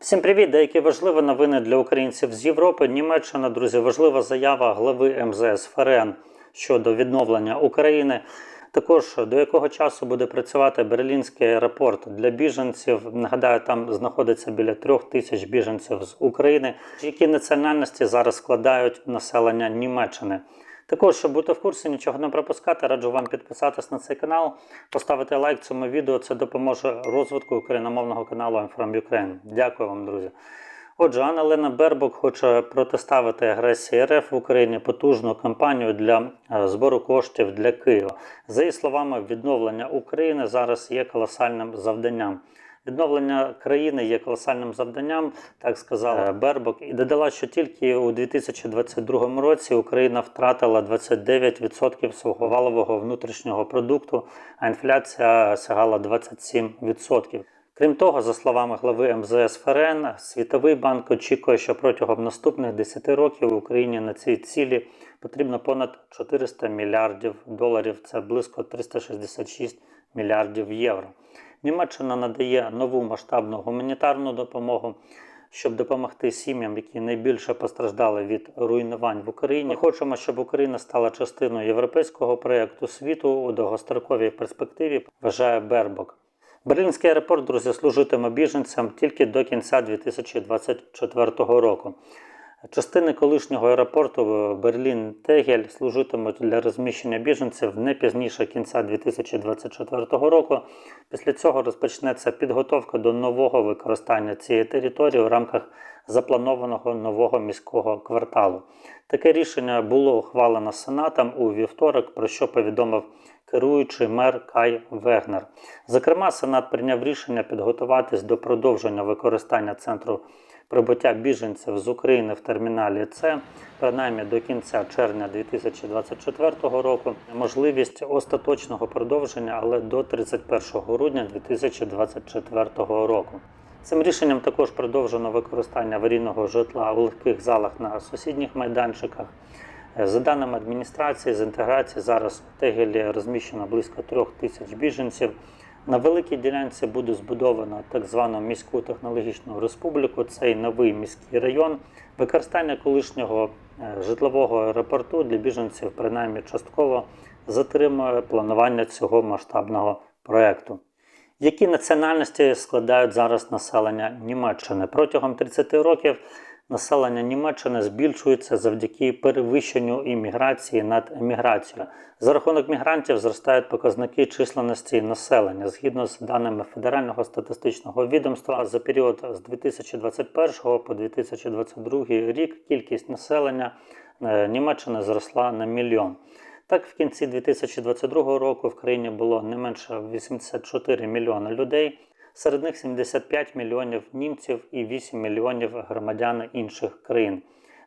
Всім привіт! Деякі важливі новини для українців з Європи. Німеччина, друзі, важлива заява глави МЗС ФРН щодо відновлення України. Також до якого часу буде працювати Берлінський аеропорт для біженців. Нагадаю, там знаходиться біля трьох тисяч біженців з України, які національності зараз складають населення Німеччини. Також, щоб бути в курсі, нічого не пропускати, раджу вам підписатись на цей канал, поставити лайк цьому відео. Це допоможе розвитку україномовного каналу I'm from Ukraine. Дякую вам, друзі. Отже, Анна Лена Бербок хоче протиставити агресії РФ в Україні потужну кампанію для е, збору коштів для Києва. За її словами, відновлення України зараз є колосальним завданням. Відновлення країни є колосальним завданням, так сказала Бербок, і додала, що тільки у 2022 році Україна втратила 29% свого валового внутрішнього продукту, а інфляція сягала 27%. Крім того, за словами глави МЗС ФРН, Світовий банк очікує, що протягом наступних 10 років Україні на цій цілі потрібно понад 400 мільярдів доларів. Це близько 366 мільярдів євро. Німеччина надає нову масштабну гуманітарну допомогу. Щоб допомогти сім'ям, які найбільше постраждали від руйнувань в Україні, Ми хочемо, щоб Україна стала частиною європейського проєкту світу у довгостроковій перспективі. Вважає Бербок. Берлінський аеропорт, друзі, служитиме біженцям тільки до кінця 2024 року. Частини колишнього аеропорту Берлін-Тегель служитимуть для розміщення біженців не пізніше кінця 2024 року. Після цього розпочнеться підготовка до нового використання цієї території у рамках запланованого нового міського кварталу. Таке рішення було ухвалено Сенатом у вівторок, про що повідомив керуючий мер Кай Вегнер. Зокрема, Сенат прийняв рішення підготуватись до продовження використання центру прибуття біженців з України в терміналі С, принаймні до кінця червня 2024 року, можливість остаточного продовження, але до 31 грудня 2024 року. Цим рішенням також продовжено використання аварійного житла у легких залах на сусідніх майданчиках. За даними адміністрації, з інтеграції зараз у Тегелі розміщено близько трьох тисяч біженців. На великій ділянці буде збудовано так звану міську технологічну республіку. Цей новий міський район. Використання колишнього е, житлового аеропорту для біженців, принаймні частково, затримує планування цього масштабного проєкту. Які національності складають зараз населення Німеччини протягом 30 років? Населення Німеччини збільшується завдяки перевищенню імміграції над еміграцією. За рахунок мігрантів зростають показники численності населення. Згідно з даними Федерального статистичного відомства, за період з 2021 по 2022 рік кількість населення е, Німеччини зросла на мільйон. Так, в кінці 2022 року в країні було не менше 84 мільйони людей. Серед них 75 мільйонів німців і 8 мільйонів громадян інших країн.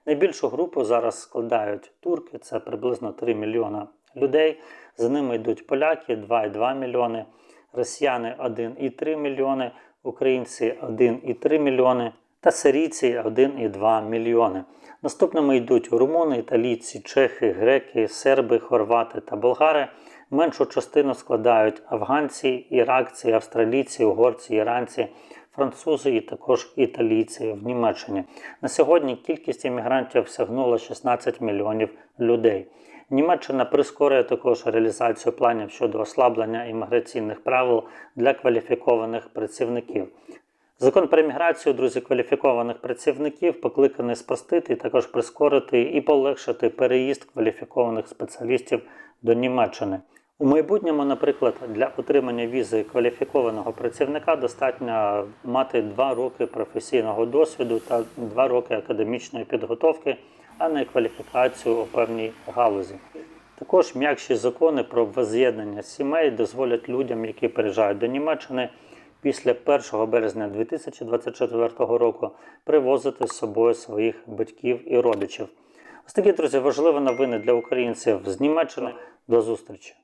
Найбільшу групу зараз складають турки, це приблизно 3 мільйона людей. За ними йдуть поляки 2,2 мільйони, росіяни 1,3 мільйони, українці 1,3 мільйони та сирійці 1,2 мільйони. Наступними йдуть румуни, італійці, чехи, греки, серби, хорвати та болгари. Меншу частину складають афганці, іракці, австралійці, угорці, іранці, французи і також італійці в Німеччині. На сьогодні кількість іммігрантів сягнула 16 мільйонів людей. Німеччина прискорює також реалізацію планів щодо ослаблення імміграційних правил для кваліфікованих працівників. Закон про імміграцію, друзі, кваліфікованих працівників покликаний спростити, також прискорити і полегшити переїзд кваліфікованих спеціалістів до Німеччини. У майбутньому, наприклад, для отримання візи кваліфікованого працівника достатньо мати 2 роки професійного досвіду та 2 роки академічної підготовки, а не кваліфікацію у певній галузі. Також м'якші закони про воз'єднання сімей дозволять людям, які переїжджають до Німеччини після 1 березня 2024 року, привозити з собою своїх батьків і родичів. Ось такі друзі важливі новини для українців з Німеччини. До зустрічі!